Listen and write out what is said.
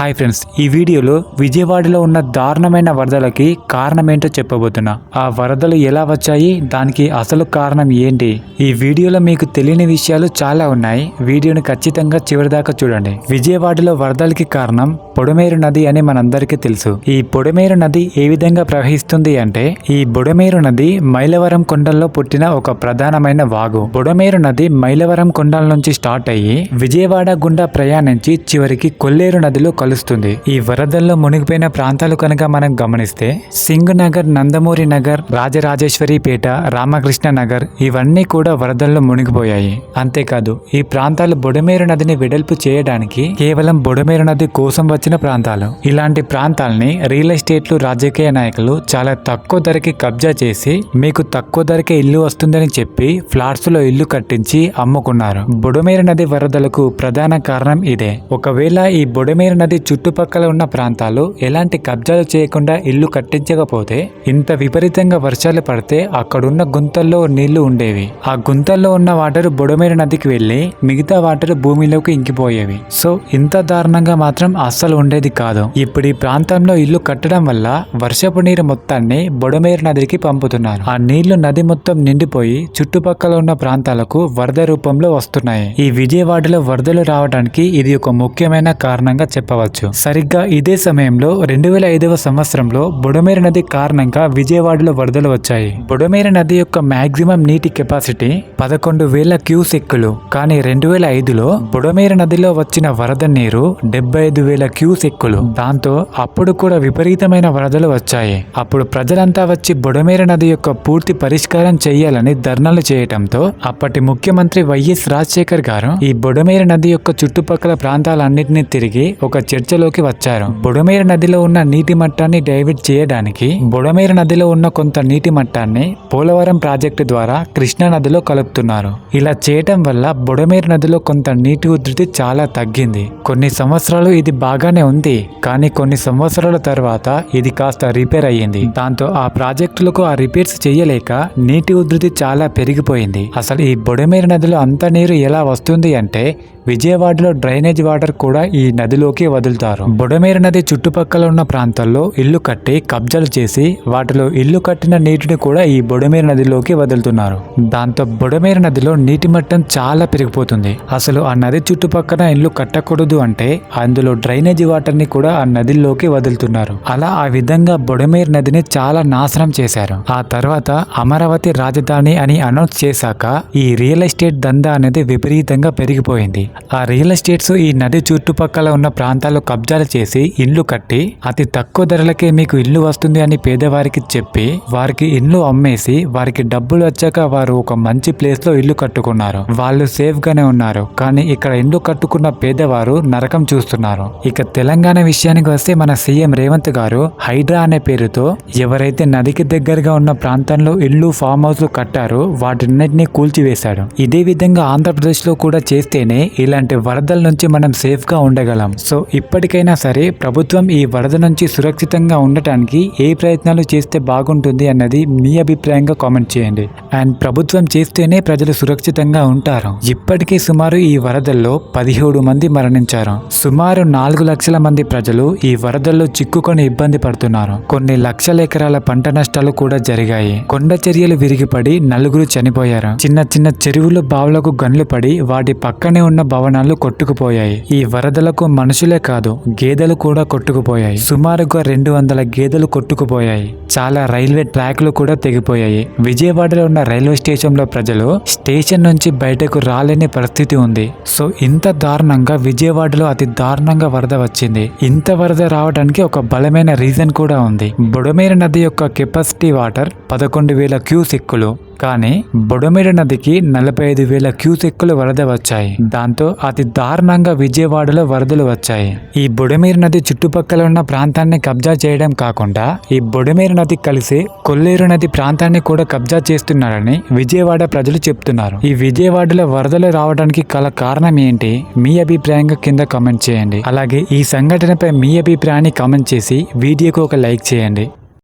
Hi friends ఈ వీడియోలో విజయవాడలో ఉన్న దారుణమైన వరదలకి కారణం ఏంటో చెప్పబోతున్నా. ఆ వరదలు ఎలా వచ్చాయి? దానికి అసలు కారణం ఏంటి? ఈ వీడియోలో మీకు తెలియని విషయాలు చాలా ఉన్నాయి. వీడియోని ఖచ్చితంగా చివరిదాకా చూడండి. విజయవాడలో వరదలకి కారణం పొడమేరు నది అని మనందరికీ తెలుసు. ఈ పొడమేరు నది ఏ విధంగా ప్రవహిస్తుంది అంటే ఈ బుడమేరు నది మైలవరం కొండల్లో పుట్టిన ఒక ప్రధానమైన వాగు. బుడమేరు నది మైలవరం కొండల నుంచి స్టార్ట్ అయ్యి విజయవాడ గుండా ప్రయాణించి చివరికి కొల్లేరు నదిలో కలుస్తుంది ఈ వరదల్లో మునిగిపోయిన ప్రాంతాలు కనుక మనం గమనిస్తే సింగ్ నగర్ నందమూరి నగర్ రాజరాజేశ్వరిపేట రామకృష్ణ నగర్ ఇవన్నీ కూడా వరదల్లో మునిగిపోయాయి. అంతేకాదు ఈ ప్రాంతాలు బొడమేరు నదిని వెడల్పు చేయడానికి కేవలం బొడమేరు నది కోసం వచ్చిన ప్రాంతాలు. ఇలాంటి ప్రాంతాలని రియల్ ఎస్టేట్లు రాజకీయ నాయకులు చాలా తక్కువ ధరకి కబ్జా చేసి మీకు తక్కువ ధరకే ఇల్లు వస్తుందని చెప్పి ఫ్లాట్స్లో ఇల్లు కట్టించి అమ్ముకున్నారు. బుడమేరు నది వరదలకు ప్రధాన కారణం ఇదే. ఒకవేళ ఈ బుడమేరు నది చుట్టుపక్కల ఉన్న ప్రాంతాలు ఎలాంటి కబ్జాలు చేయకుండా ఇల్లు కట్టించకపోతే ఇంత విపరీతంగా వర్షాలు పడితే అక్కడున్న గుంతల్లో నీళ్ళు ఉండేవి. ఆ గుంతల్లో ఉన్న వాటర్ బుడమేరు నదికి వెళ్ళి మిగతా వాటర్ భూమిలోకి ఇంకిపోయేవి. సో ఇంత దారుణంగా మాత్రం అస్సలు ఉండేది కాదు. ఇప్పుడు ఈ ప్రాంతంలో ఇల్లు కట్టడం వల్ల వర్షపు నీరు మొత్తాన్ని బుడమేరు నదికి పంపుతున్నారు. ఆ నీళ్ళు నది మొత్తం నిండిపోయి చుట్టుపక్కల ఉన్న ప్రాంతాలకు వరద రూపంలో వస్తున్నాయి. ఈ విజయవాడలో వరదలు రావడానికి ఇది ఒక ముఖ్యమైన కారణంగా చెప్పవచ్చు సరిగ్గా ఇదే సమయంలో రెండు వేల ఐదవ సంవత్సరంలో బుడమేర నది కారణంగా విజయవాడలో వరదలు వచ్చాయి. బుడమేర నది యొక్క మాక్సిమం నీటి కెపాసిటీ పదకొండు వేల క్యూసెక్కులు. కానీ రెండు వేల ఐదులో బుడమేర నదిలో వచ్చిన వరద నీరు డెబ్బై ఐదు వేల క్యూసెక్కులు. దాంతో అప్పుడు కూడా విపరీతమైన వరదలు వచ్చాయి. అప్పుడు ప్రజలంతా వచ్చి బుడమేర నది యొక్క పూర్తి పరిష్కారం చేయాలని ధర్నాలు చేయటంతో అప్పటి ముఖ్యమంత్రి వైఎస్ రాజశేఖర్ గారు ఈ బుడమేర నది యొక్క చుట్టుపక్కల ప్రాంతాలన్నింటినీ తిరిగి ఒక చర్చలోకి వచ్చారు. బుడమేరు నదిలో ఉన్న నీటి మట్టాన్ని డైవర్ట్ చేయడానికి బుడమేరు నదిలో ఉన్న కొంత నీటి మట్టాన్ని పోలవరం ప్రాజెక్టు ద్వారా కృష్ణా నదిలో కలుపుతున్నారు. ఇలా చేయటం వల్ల బుడమేరు నదిలో కొంత నీటి ఉధృతి చాలా తగ్గింది. కొన్ని సంవత్సరాలు ఇది బాగానే ఉంది కానీ కొన్ని సంవత్సరాల తర్వాత ఇది కాస్త రిపేర్ అయ్యింది. దాంతో ఆ ప్రాజెక్టులకు ఆ రిపేర్స్ చేయలేక నీటి ఉధృతి చాలా పెరిగిపోయింది. అసలు ఈ బుడమేరు నదిలో అంత నీరు ఎలా వస్తుంది అంటే విజయవాడలో డ్రైనేజ్ వాటర్ కూడా ఈ నదిలోకి వదులుతారు. బుడమేరు నది చుట్టుపక్కల ఉన్న ప్రాంతాల్లో ఇల్లు కట్టి కబ్జాలు చేసి వాటిలో ఇల్లు కట్టిన నీటిని కూడా ఈ బుడమేరు నదిలోకి వదులుతున్నారు. దాంతో బుడమేరు నదిలో నీటి మట్టం చాలా పెరిగిపోతుంది. అసలు ఆ నది చుట్టుపక్కల ఇల్లు కట్టకూడదు అంటే అందులో డ్రైనేజీ వాటర్ని కూడా ఆ నదిలోకి వదులుతున్నారు. అలా ఆ విధంగా బుడమేరు నదిని చాలా నాశనం చేశారు. ఆ తర్వాత అమరావతి రాజధాని అని అనౌన్స్ చేశాక ఈ రియల్ ఎస్టేట్ దందా అనేది విపరీతంగా పెరిగిపోయింది. ఆ రియల్ ఎస్టేట్స్ ఈ నది చుట్టుపక్కల ఉన్న ప్రాంతాలు కబ్జాలు చేసి ఇల్లు కట్టి అతి తక్కువ ధరలకే మీకు ఇల్లు వస్తుంది అని పేదవారికి చెప్పి వారికి ఇల్లు అమ్మేసి వారికి డబ్బులు వచ్చాక వారు ఒక మంచి ప్లేస్లో ఇల్లు కట్టుకున్నారు. వాళ్ళు సేఫ్ గానే ఉన్నారు. కానీ ఇక్కడ ఇల్లు కట్టుకున్న పేదవారు నరకం చూస్తున్నారు. ఇక తెలంగాణ విషయానికి వస్తే మన సీఎం రేవంత్ గారు హైడ్రా అనే పేరుతో ఎవరైతే నదికి దగ్గరగా ఉన్న ప్రాంతంలో ఇల్లు ఫామ్ హౌస్ కట్టారో వాటిన్నిటిని కూల్చివేశాడు. ఇదే విధంగా ఆంధ్రప్రదేశ్లో కూడా చేస్తేనే ఇలాంటి వరదల నుంచి మనం సేఫ్గా ఉండగలం. సో ఇప్పటికైనా సరే ప్రభుత్వం ఈ వరద నుంచి సురక్షితంగా ఉండటానికి ఏ ప్రయత్నాలు చేస్తే బాగుంటుంది అన్నది మీ అభిప్రాయంగా కామెంట్ చేయండి. అండ్ ప్రభుత్వం చేస్తేనే ప్రజలు సురక్షితంగా ఉంటారు. ఇప్పటికే సుమారు ఈ వరదల్లో పదిహేడు మంది మరణించారు. సుమారు నాలుగు లక్షల మంది ప్రజలు ఈ వరదల్లో చిక్కుకొని ఇబ్బంది పడుతున్నారు. కొన్ని లక్షల ఎకరాల పంట నష్టాలు కూడా జరిగాయి. కొండ చర్యలు విరిగిపడి నలుగురు చనిపోయారు. చిన్న చిన్న చెరువులు బావులకు గన్లు పడి వాటి పక్కనే ఉన్న భవనాలు కొట్టుకుపోయాయి. ఈ వరదలకు మనుషులే కాదు గేదెలు కూడా కొట్టుకుపోయాయి. సుమారుగా రెండు వందల గేదెలు కొట్టుకుపోయాయి. చాలా రైల్వే ట్రాక్లు కూడా తెగిపోయాయి. విజయవాడలో ఉన్న రైల్వే స్టేషన్లో ప్రజలు స్టేషన్ నుంచి బయటకు రాలేని పరిస్థితి ఉంది. సో ఇంత దారుణంగా విజయవాడలో అతి దారుణంగా వరద వచ్చింది. ఇంత వరద రావడానికి ఒక బలమైన రీజన్ కూడా ఉంది. బుడమేరు నది యొక్క కెపాసిటీ వాటర్ పదకొండు వేల క్యూసెక్కులు. కానీ బుడమేరు నదికి నలభై ఐదు వేల క్యూసెక్కులు వరద వచ్చాయి. దాంతో అతి దారుణంగా విజయవాడలో వరదలు వచ్చాయి. ఈ బుడమేరు నది చుట్టుపక్కల ఉన్న ప్రాంతాన్ని కబ్జా చేయడం కాకుండా ఈ బుడమేరు నది కలిసి కొల్లేరు నది ప్రాంతాన్ని కూడా కబ్జా చేస్తున్నారని విజయవాడ ప్రజలు చెప్తున్నారు. ఈ విజయవాడలో వరదలు రావడానికి గల కారణం ఏంటి? మీ అభిప్రాయంగా కింద కామెంట్ చేయండి. అలాగే ఈ సంఘటనపై మీ అభిప్రాయాన్ని కామెంట్ చేసి వీడియోకు ఒక లైక్ చేయండి.